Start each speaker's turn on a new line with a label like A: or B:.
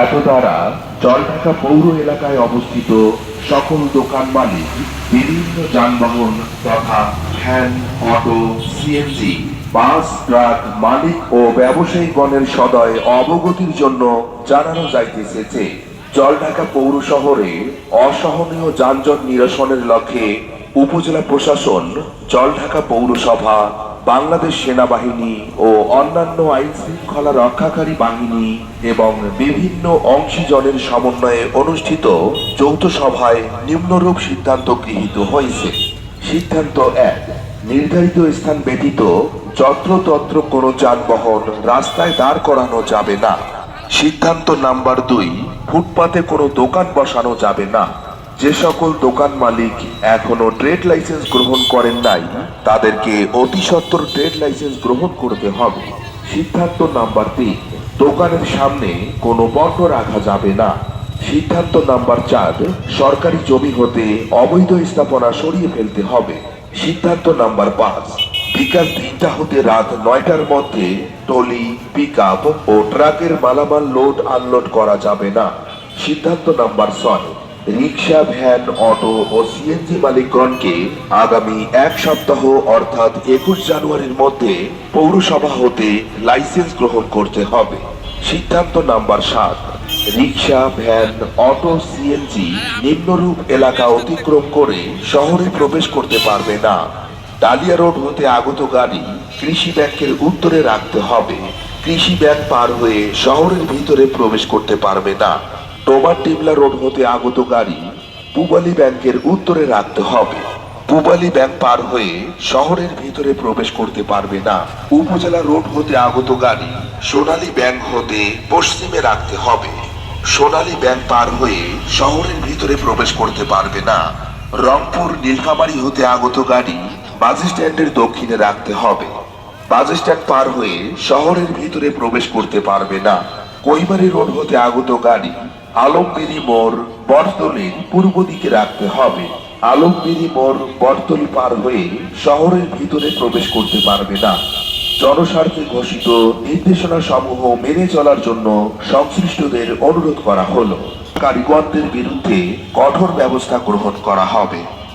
A: এত দ্বারা জলঢাকা পৌর এলাকায় অবস্থিত সকল দোকান মালিক, বিভিন্ন যানবাহন তথা van, auto CNG bus, truck, মালিক ও ব্যবসায়ীগণের সদয় অবগতির জন্য জানানো যাইতেছে যে জলঢাকা পৌর শহরে অসহনীয় যানজট নিরসনের লক্ষ্যে উপজেলা প্রশাসন জলঢাকা পৌরসভা বাংলাদেশ সেনাবাহিনী ও অন্যান্য আইন শৃঙ্খলা রক্ষাকারী বাহিনী এবং বিভিন্ন অংশীজনের সমন্বয়ে অনুষ্ঠিত যৌথ সভায় নিম্নরূপ সিদ্ধান্ত গৃহীত হয়েছে। সিদ্ধান্ত এক, নির্ধারিত স্থান ব্যতীত যত্রতত্র কোনো যানবাহন রাস্তায় দাঁড় করানো যাবে না। সিদ্ধান্ত নাম্বার দুই, ফুটপাতে কোনো দোকান বসানো যাবে না। যে সকল দোকান মালিক এখনও ট্রেড লাইসেন্স গ্রহণ করেন নাই, তাদেরকে অতি সত্বর ট্রেড লাইসেন্স গ্রহণ করতে হবে। সিদ্ধান্ত নাম্বার তিন, দোকানের সামনে কোনো পণ্য রাখা যাবে না। সিদ্ধান্ত নাম্বার চার, সরকারি জমি হতে অবৈধ স্থাপনা সরিয়ে ফেলতে হবে। সিদ্ধান্ত নাম্বার পাঁচ, বিকাল তিনটা হতে রাত নয়টার মধ্যে টলি পিক ও ট্রাকের মালামাল লোড আনলোড করা যাবে না। সিদ্ধান্ত নাম্বার ছয় রিক্সা ভ্যান, অটো ও সিএনজি মালিকগণকে আগামী এক সপ্তাহ, অর্থাৎ একুশ জানুয়ারির মধ্যে পৌরসভা হতে লাইসেন্স গ্রহণ করতে হবে। সিদ্ধান্ত নাম্বার সাত রিক্সা ভ্যান, অটো সিএনজি নিম্নরূপ এলাকা অতিক্রম করে শহরে প্রবেশ করতে পারবে না। ডালিয়া রোড হতে আগত গাড়ি কৃষি ব্যাংকের উত্তরে রাখতে হবে। কৃষি ব্যাংক পার হয়ে শহরের ভিতরে প্রবেশ করতে পারবে না। টোবার টিবলা রোড হতে আগত গাড়ি পুবালি ব্যাংকের উত্তরে রাখতে হবে। পুবালি ব্যাংক পার হয়ে শহরের ভিতরে প্রবেশ করতে পারবে না। উপজেলা রোড হতে আগত গাড়ি সোনালী ব্যাংক হতে পশ্চিমে রাখতে হবে। সোনালী ব্যাংক পার হয়ে শহরের ভিতরে প্রবেশ করতে পারবে না। রংপুর, নীলফামারী হতে আগত গাড়ি বাস স্ট্যান্ডের দক্ষিণে রাখতে হবে। বাস স্ট্যান্ড পার হয়ে শহরের ভিতরে প্রবেশ করতে পারবে না। কৈবারি রোড হতে আগত গাড়ি আলমগিরি মোড় বটতলির পূর্ব দিকে রাখতে হবে। আলমগিরি মোড় বটতল পার হয়ে শহরের ভিতরে প্রবেশ করতে পারবে না। জনস্বার্থে ঘোষিত নির্দেশনা সমূহ মেনে চলার জন্য সংশ্লিষ্টদের অনুরোধ করা হলো। কারিগরদের বিরুদ্ধে কঠোর ব্যবস্থা গ্রহণ করা হবে।